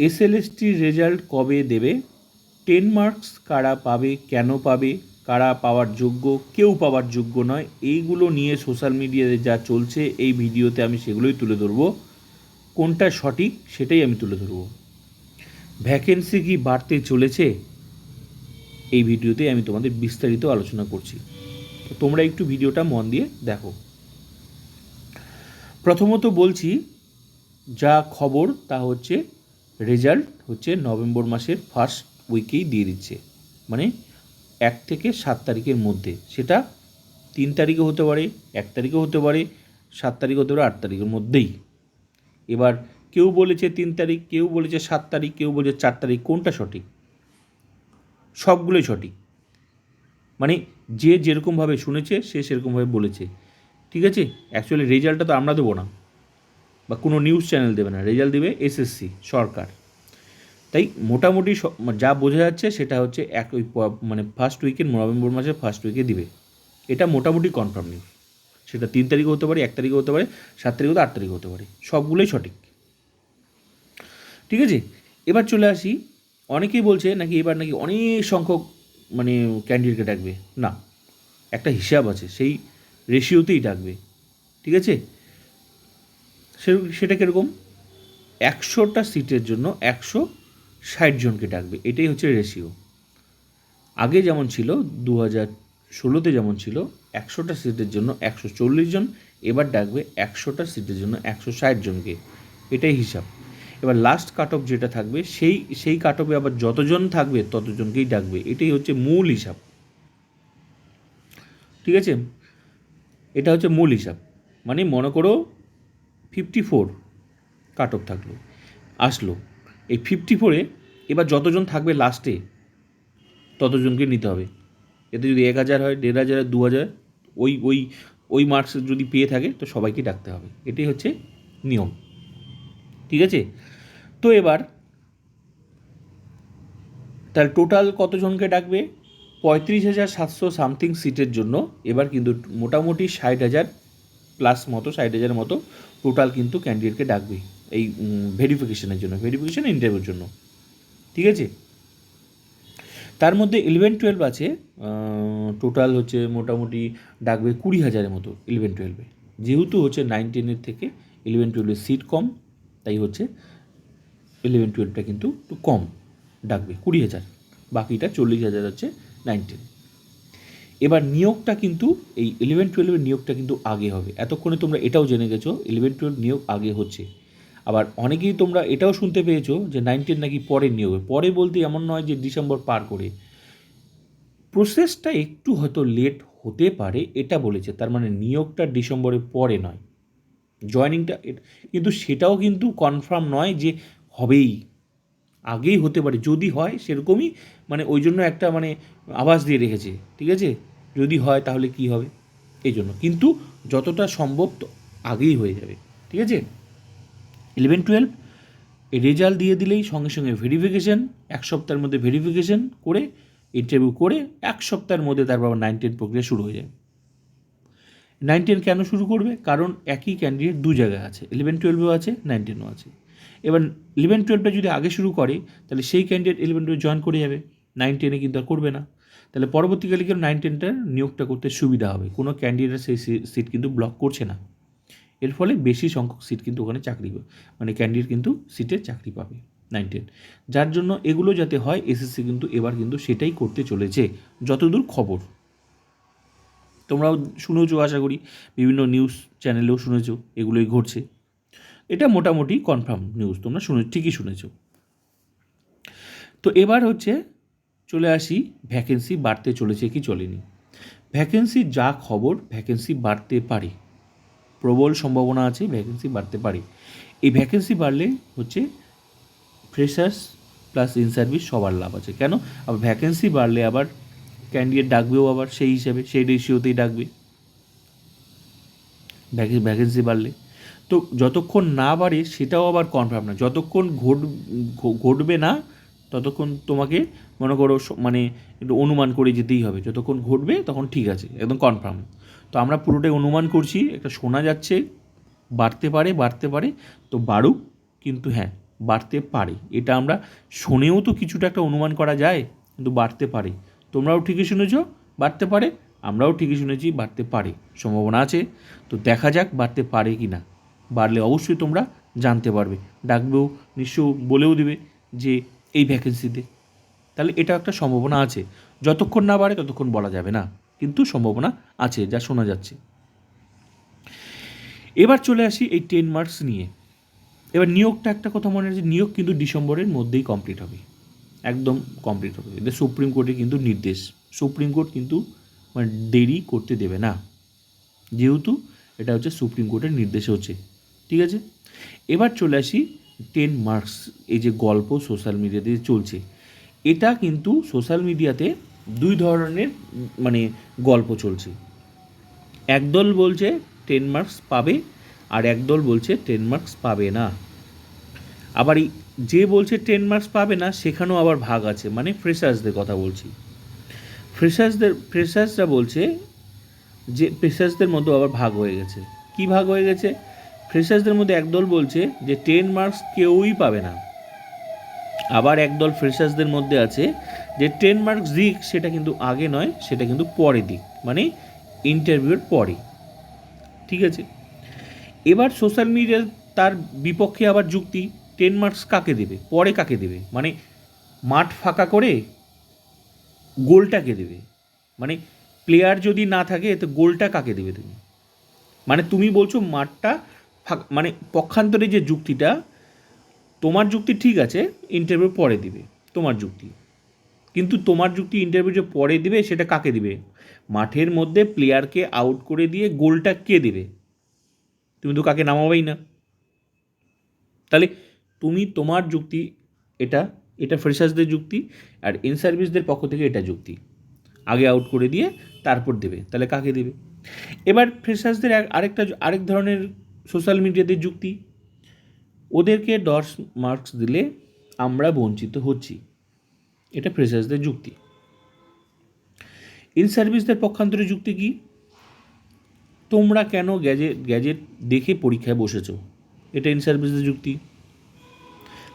এসএলএসটির result কবে দেবে? Ten marks কারা পাবে? কেন পাবে? কারা পাওয়ার যোগ্য? কেউ পাওয়ার যোগ্য নয়। এইগুলো নিয়ে সোশ্যাল মিডিয়াতে যা চলছে, এই ভিডিওতে আমি সেগুলোই তুলে ধরবো। কোনটা সঠিক সেটাই আমি তুলে ধরবো। ভ্যাকেন্সি কি বাড়তে চলেছে? এই ভিডিওতে আমি তোমাদের বিস্তারিত আলোচনা করছি। তোমরা একটু ভিডিওটা মন দিয়ে দেখো। প্রথমত বলছি, যা খবর তা হচ্ছে রেজাল্ট হচ্ছে নভেম্বর মাসের ফার্স্ট উইকেই দিয়ে দিচ্ছে। মানে এক থেকে সাত তারিখের মধ্যে। সেটা তিন তারিখে হতে পারে, এক তারিখে হতে পারে, সাত তারিখ হতে পারে, আট তারিখের মধ্যেই। এবার কেউ বলেছে তিন তারিখ, কেউ বলেছে সাত তারিখ, কেউ বলেছে চার তারিখ, কোনটা সঠিক? সবগুলোই সঠিক। মানে যে যেরকমভাবে শুনেছে, সে সেরকমভাবে বলেছে। ঠিক আছে? অ্যাকচুয়ালি রেজাল্টটা তো আমরা দেবো না। বা কোনো নিউজ চ্যানেল দেবে না রেজাল্ট দেবে এসএসসি সরকার। তাই মোটামুটি যা বোঝা যাচ্ছে সেটা হচ্ছে এক ওই মানে ফার্স্ট উইকে নভেম্বর মাসের ফার্স্ট উইকে দিবে। এটা মোটামুটি কনফার্ম নিউজ সেটা তিন তারিখে হতে পারে, এক তারিখে হতে পারে, সাত তারিখে হতে আট তারিখ হতে পারে। সবগুলোই সঠিক। ঠিক আছে? এবার চলে আসি, অনেকেই বলছে নাকি এবার নাকি অনেক সংখ্যক মানে ক্যান্ডিডেটকে ডাকবে। না, একটা হিসাব আছে, সেই রেশিওতেই ডাকবে। ঠিক আছে? সে- সেটা কীরকম? একশোটা সিটের জন্য একশো ষাট জনকে ডাকবে। এটাই হচ্ছে রেশিও আগে যেমন ছিল দু হাজার ষোলোতে যেমন ছিল, একশোটা সিটের জন্য একশো চল্লিশ জন, এবার ডাকবে একশোটা সিটের জন্য একশো ষাট জনকে। এটাই হিসাব। এবার লাস্ট কাট অফ যেটা থাকবে, সেই সেই কাট অফে আবার যতজন থাকবে, ততজনকেই ডাকবে। এটাই হচ্ছে মূল হিসাব। ঠিক আছে? এটা হচ্ছে মূল হিসাব। মানে মনে করো ফিফটি ফোর কাট অফ থাকল, আসলো। এই ফিফটি ফোরে এবার যতজন থাকবে লাস্টে ততজনকে নিতে হবে। এতে যদি এক হাজার হয়, দেড় হাজার দু হাজার, ওই ওই ওই মার্কস যদি পেয়ে থাকে, তো সবাইকে ডাকতে হবে। এটাই হচ্ছে নিয়ম। ঠিক আছে? তো এবার তাহলে টোটাল কতজনকে ডাকবে? পঁয়ত্রিশ হাজার সাতশো সামথিং সিটের জন্য। এবার কিন্তু মোটামুটি ষাট হাজার প্লাস মতো ষাট হাজার মতো টোটাল কিন্তু ক্যান্ডিডেটকে ডাকবে এই ভেরিফিকেশনের জন্য ভেরিফিকেশন ইন্টারভিউর জন্য। ঠিক আছে? তার মধ্যে ইলেভেন টুয়েলভ আছে টোটাল হচ্ছে মোটামুটি ডাকবে কুড়ি হাজারের মতো ইলেভেন টুয়েলভে যেহেতু হচ্ছে নাইন টেনের থেকে ইলেভেন টুয়েলভের সিট কম, তাই হচ্ছে ইলেভেন টুয়েলভটা কিন্তু একটু কম ডাকবে, কুড়ি হাজার। বাকিটা চল্লিশ হাজার হচ্ছে নাইন টেন এবার নিয়োগটা কিন্তু এই ইলেভেন টুয়েলভের নিয়োগটা কিন্তু আগে হবে। এতক্ষণে তোমরা এটাও জেনে গেছো ইলেভেন টুয়েলভ নিয়োগ আগে হচ্ছে। আবার অনেকেই তোমরা এটাও শুনতে পেয়েছ যে নাইন টেন নাকি পরে নিয়োগ। পরে বলতে এমন নয় যে ডিসেম্বর পার করে। প্রসেসটা একটু হয়তো লেট হতে পারে, এটা বলেছে। তার মানে নিয়োগটা ডিসেম্বরের পরে নয়। জয়নিংটা কিন্তু সেটাও কিন্তু কনফার্ম নয় যে হবেই। আগেই হতে পারে, যদি হয় সেরকমই মানে ওই জন্য একটা মানে আভাস দিয়ে রেখেছে, ঠিক আছে? যদি হয় তাহলে কি হবে? এই জন্য। কিন্তু যতটা সম্ভব তো আগেই হয়ে যাবে, ঠিক আছে? ইলেভেন টুয়েলভ রেজাল্ট দিয়ে দিলেই সঙ্গে সঙ্গে ভেরিফিকেশন এক সপ্তাহের মধ্যে ভেরিফিকেশন করে ইন্টারভিউ করে, এক সপ্তাহের মধ্যে তারপর আবার নাইন টেন প্রক্রিয়া শুরু হয়ে যায়। নাইন টেন কেন শুরু করবে? কারণ একই ক্যান্ডিডেট দু জায়গায় আছে ইলেভেন টুয়েলভেও আছে নাইন টেনও আছে। এবার ইলেভেন টুয়েলভটা যদি আগে শুরু করে, তাহলে সেই ক্যান্ডিডেট ইলেভেন টুয়েলভ জয়েন করে যাবে। নাইন টেনে কিন্তু আর করবে না। তাহলে পরবর্তীকালে কিন্তু নাইন টেনটার নিয়োগটা করতে সুবিধা হবে। কোনো ক্যান্ডিডেট সেই সিট কিন্তু ব্লক করছে না। এর ফলে বেশি সংখ্যক সিট কিন্তু ওখানে চাকরি মানে ক্যান্ডিডেট কিন্তু সিটে চাকরি পাবে নাইন টেন যার জন্য এগুলো যাতে হয় এসএসসি কিন্তু এবার কিন্তু সেটাই করতে চলেছে, যতদূর খবর। তোমরাও শুনেছো, আশা করি। বিভিন্ন নিউজ চ্যানেলেও শুনেছো, এগুলোই ঘটছে। এটা মোটামুটি কনফার্ম নিউজ তোমরা শুনে, ঠিকই শুনেছ। তো এবার হচ্ছে চলে আসি ভ্যাকেন্সি বাড়তে চলেছে কি চলেনি। ভ্যাকেন্সি যা খবর ভ্যাকেন্সি বাড়তে পারে। প্রবল সম্ভাবনা আছে ভ্যাকেন্সি বাড়তে পারে। এই ভ্যাকেন্সি বাড়লে হচ্ছে ফ্রেশার্স প্লাস ইন সার্ভিস সবার লাভ আছে। কেন? আবার ভ্যাকেন্সি বাড়লে আবার ক্যান্ডিডেট ডাকবেও আবার সেই হিসাবে, সেই রেশিওতেই ডাকবে। ভ্যাকেন্সি বাড়লে। তো যতক্ষণ না বাড়ে সেটাও আবার কনফার্ম না। যতক্ষণ ঘট ঘটবে না, ততক্ষণ তোমাকে মনে করো মানে একটু অনুমান করে যেতেই হবে। যতক্ষণ ঘটবে তখন ঠিক আছে, একদম কনফার্ম তো আমরা পুরোটাই অনুমান করছি, একটা শোনা যাচ্ছে, বাড়তে পারে বাড়তে পারে, তো বাড়ুক, কিন্তু হ্যাঁ বাড়তে পারে। এটা আমরা শুনেও তো কিছুটা একটা অনুমান করা যায়, কিন্তু বাড়তে পারে। তোমরাও ঠিকই শুনেছ, বাড়তে পারে, আমরাও ঠিকই শুনেছি, বাড়তে পারে। সম্ভাবনা আছে। তো দেখা যাক বাড়তে পারে কি না বাড়লে অবশ্যই তোমরা জানতে পারবে। ডাকবেও নিশ্চয় বলেও দেবে যে এই ভ্যাকেন্সিতে তাহলে এটা একটা সম্ভাবনা আছে। যতক্ষণ না বাড়ে, ততক্ষণ বলা যাবে না। কিন্তু সম্ভাবনা আছে, যা শোনা যাচ্ছে। এবার চলে আসি এই টেন মার্কস নিয়ে। এবার নিয়োগটা একটা কথা মনে আছে, নিয়োগ কিন্তু ডিসেম্বরের মধ্যেই কমপ্লিট হবে। একদম কমপ্লিট হবে। এদের সুপ্রিম কোর্টে কিন্তু নির্দেশ। সুপ্রিম কোর্ট কিন্তু মানে দেরি করতে দেবে না। যেহেতু এটা হচ্ছে সুপ্রিম কোর্টের নির্দেশ হচ্ছে। ঠিক আছে? এবার চলে আসি টেন মার্কস এই যে গল্প সোশ্যাল মিডিয়াতে চলছে। এটা কিন্তু সোশ্যাল মিডিয়াতে দুই ধরনের মানে গল্প চলছে। একদল বলছে টেন মার্কস পাবে আর একদল বলছে টেন মার্কস পাবে না। আবার এই যে বলছে টেন মার্কস পাবে না, সেখানেও আবার ভাগ আছে। মানে ফ্রেশার্সদের কথা বলছি। ফ্রেশার্সদের ফ্রেশার্সরা বলছে যে ফ্রেশার্সদের মধ্যে আবার ভাগ হয়ে গেছে। কি ভাগ হয়ে গেছে? ফ্রেশার্সদের মধ্যে একদল বলছে যে টেন মার্কস কেউই পাবে না। আবার একদল ফ্রেশার্সদের মধ্যে আছে যে টেন মার্কস দিক সেটা কিন্তু আগে নয়, সেটা কিন্তু পরে দিক মানে ইন্টারভিউর পরে। ঠিক আছে? এবার সোশ্যাল মিডিয়া তার বিপক্ষে আবার যুক্তি টেন মার্কস কাকে দেবে? পরে কাকে দেবে? মানে মাঠ ফাঁকা করে গোলটাকে দেবে। মানে প্লেয়ার যদি না থাকে, এতে গোলটা কাকে দেবে তুমি? মানে তুমি বলছো মাঠটা ফাঁক- মানে পক্ষান্তরে যে যুক্তিটা, তোমার যুক্তি ঠিক আছে ইন্টারভিউ পরে দিবে, তোমার যুক্তি। কিন্তু তোমার যুক্তি ইন্টারভিউ যে পরে দিবে, সেটা কাকে দিবে? মাঠের মধ্যে প্লেয়ারকে আউট করে দিয়ে গোলটা কে দেবে? তুমি তো কাকে নামাবেই না। তাহলে তুমি তোমার যুক্তি, এটা এটা ফ্রেশার্সদের যুক্তি, আর ইন সার্ভিসদের পক্ষ থেকে এটা যুক্তি। আগে আউট করে দিয়ে তারপর দেবে, তাহলে কাকে দেবে? এবার ফ্রেশার্সদের আরেকটা, আরেক ধরনের সোশ্যাল মিডিয়াতে যুক্তি। ওদেরকে দশ মার্কস দিলে আমরা বঞ্চিত হচ্ছি। এটা ফ্রেশার্সদের যুক্তি। ইন সার্ভিসদের পক্ষান্তরে যুক্তি কি? তোমরা কেন গ্যাজেট গ্যাজেট দেখে পরীক্ষায় বসেছ? এটা ইন সার্ভিসদের যুক্তি।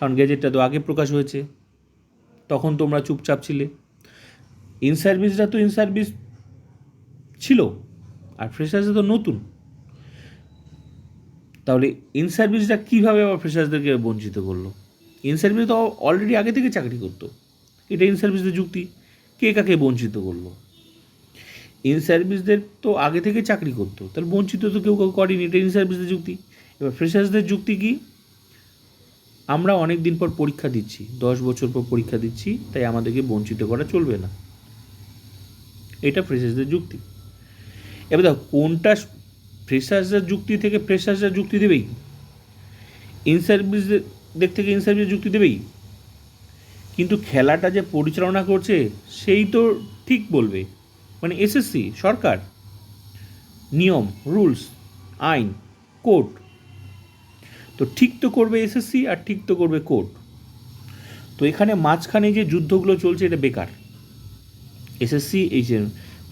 কারণ গ্যাজেটটা তো আগে প্রকাশ হয়েছে। তখন তোমরা চুপচাপ ছিলে। ইন সার্ভিসরা তো ইন সার্ভিস ছিল। আর ফ্রেশার্সে তো নতুন। তাহলে ইন সার্ভিসরা কীভাবে আবার ফ্রেশার্সদেরকে বঞ্চিত করল? ইন সার্ভিস তো অলরেডি আগে থেকে চাকরি করতো। এটা ইন সার্ভিসদের যুক্তি। কে কাকে বঞ্চিত করল? ইন সার্ভিসদের তো আগে থেকে চাকরি করতো। তাহলে বঞ্চিত তো কেউ কেউ করেনি, এটা ইন সার্ভিসদের যুক্তি। এবার ফ্রেশার্সদের যুক্তি কি? আমরা অনেক দিন পর পরীক্ষা দিচ্ছি, দশ বছর পর পরীক্ষা দিচ্ছি, তাই আমাদেরকে বঞ্চিত করা চলবে না। এটা ফ্রেশার্সদের যুক্তি। এবার দেখো, কোনটা ফ্রেশার্সের যুক্তি থেকে ফ্রেশার্সের যুক্তি দেবেই। ইন সার্ভিসদের দিক থেকে ইন সার্ভিস যুক্তি দেবেই। কিন্তু খেলাটা যে পরিচালনা করছে, সেই তো ঠিক বলবে। মানে এসএসসি সরকার, নিয়ম রুলস আইন কোর্ট তো ঠিক তো করবে এসএসসি আর ঠিক তো করবে কোর্ট তো এখানে মাঝখানে যে যুদ্ধগুলো চলছে, এটা বেকার। এসএসসি এই যে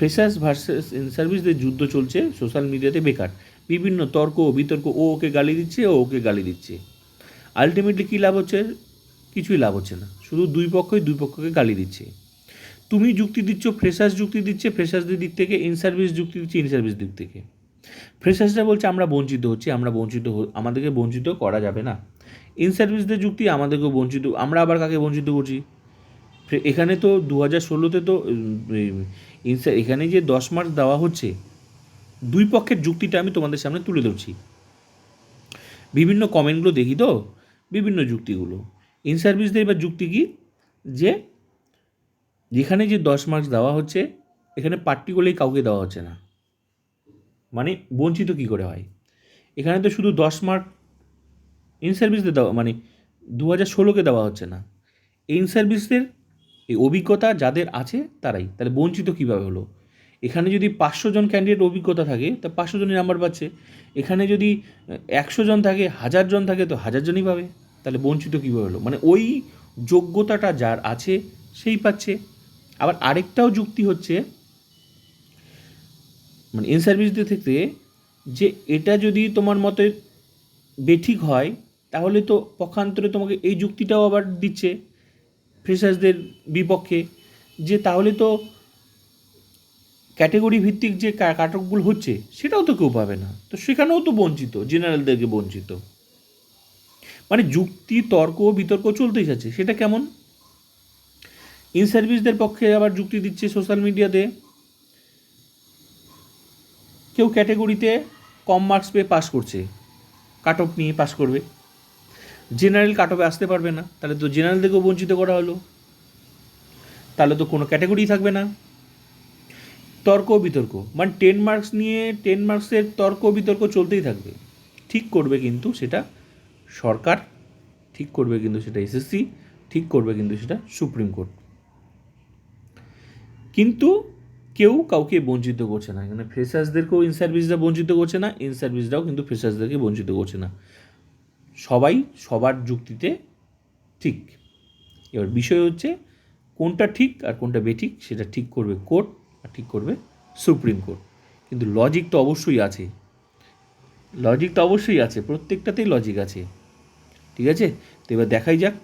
ফ্রেশার্স ভার্সেস সার্ভিসদের যুদ্ধ চলছে, সোশ্যাল মিডিয়াতে বেকার। বিভিন্ন তর্ক ও বিতর্ক, ও ওকে গালি দিচ্ছে, ও ওকে গালি দিচ্ছে। আলটিমেটলি কী লাভ হচ্ছে? কিছুই লাভ হচ্ছে না। শুধু দুই পক্ষই দুই পক্ষকে গালি দিচ্ছে। তুমি যুক্তি দিচ্ছ, ফ্রেশার্স যুক্তি দিচ্ছে, ফ্রেশার্সদের দিক থেকে ইন সার্ভিস যুক্তি দিচ্ছে ইন সার্ভিস দিক থেকে। ফ্রেশার্সরা বলছে, আমরা বঞ্চিত হচ্ছি, আমরা বঞ্চিত আমাদেরকে বঞ্চিত করা যাবে না। ইন সার্ভিসদের যুক্তি আমাদেরকে বঞ্চিত, আমরা আবার কাকে বঞ্চিত করছি? এখানে তো দু হাজার ষোলোতে তো ইনসা এখানে যে দশ মার্ক দেওয়া হচ্ছে, দুই পক্ষের যুক্তিটা আমি তোমাদের সামনে তুলে ধরছি। বিভিন্ন কমেন্টগুলো দেখি তো, বিভিন্ন যুক্তিগুলো। ইন সার্ভিসদের এবার যুক্তি কি? যে যেখানে যে দশ মার্কস দেওয়া হচ্ছে, এখানে পার্টিকুলারলি কাউকে দেওয়া হচ্ছে না। মানে বঞ্চিত কী করে হয়? এখানে তো শুধু দশ মার্ক ইন সার্ভিসদের দেওয়া মানে দু হাজার ষোলোকে দেওয়া হচ্ছে না। ইন সার্ভিসদের এই অভিজ্ঞতা যাদের আছে, তারাই। তাহলে বঞ্চিত কীভাবে হলো? এখানে যদি পাঁচশো জন ক্যান্ডিডেট অভিজ্ঞতা থাকে, তা পাঁচশো জনই নাম্বার পাচ্ছে। এখানে যদি একশো জন থাকে, হাজার জন থাকে, তো হাজার জনই পাবে। তাহলে বঞ্চিত কীভাবে হলো? মানে ওই যোগ্যতাটা যার আছে, সেই পাচ্ছে। আবার আরেকটাও যুক্তি হচ্ছে মানে ইন সার্ভিসদের থেকে যে এটা যদি তোমার মতে বেঠিক হয়, তাহলে তো পক্ষান্তরে তোমাকে এই যুক্তিটাও আবার দিচ্ছে। ফ্রেশার্সদের বিপক্ষে, যে তাহলে তো ক্যাটেগরি ভিত্তিক যে কাটকগুলো হচ্ছে, সেটাও তো কেউ পাবে না। তো সেখানেও তো বঞ্চিত, জেনারেলদেরকে বঞ্চিত। মানে যুক্তি, তর্ক, বিতর্ক চলতেই যাচ্ছে, সেটা কেমন? ইন সার্ভিসদের পক্ষে আবার যুক্তি দিচ্ছে সোশ্যাল মিডিয়াতে, কেউ ক্যাটেগরিতে কম মার্কস পেয়ে পাস করছে কাট অফ নিয়ে পাস করবে। জেনারেল কাট অফে আসতে পারবে না। তাহলে তো জেনারেলদেরকেও বঞ্চিত করা হলো। তাহলে তো কোনো ক্যাটাগরি থাকবে না। তর্ক বিতর্ক। মানে টেন মার্কস নিয়ে টেন মার্কসের তর্ক বিতর্ক চলতেই থাকবে। ঠিক করবে কিন্তু সেটা সরকার, ঠিক করবে কিন্তু সেটা এসএসসি ঠিক করবে কিন্তু সেটা সুপ্রিম কোর্ট। কিন্তু কেউ কাউকে বঞ্চিত করছে না। এখানে ফ্রেশার্সদেরকেও ইন সার্ভিসরা বঞ্চিত করছে না ইন সার্ভিসরাও কিন্তু ফ্রেশার্সদেরকে বঞ্চিত করছে না। সবাই সবার যুক্তিতে ঠিক। এবার বিষয় হচ্ছে, কোনটা ঠিক আর কোনটা বেঠিক সেটা ঠিক করবে কোর্ট আর ঠিক করবে সুপ্রিম কোর্ট। কিন্তু লজিক তো অবশ্যই আছে। লজিক তো অবশ্যই আছে, প্রত্যেকটাতেই লজিক আছে। ঠিক আছে? তো এবার দেখাই যাক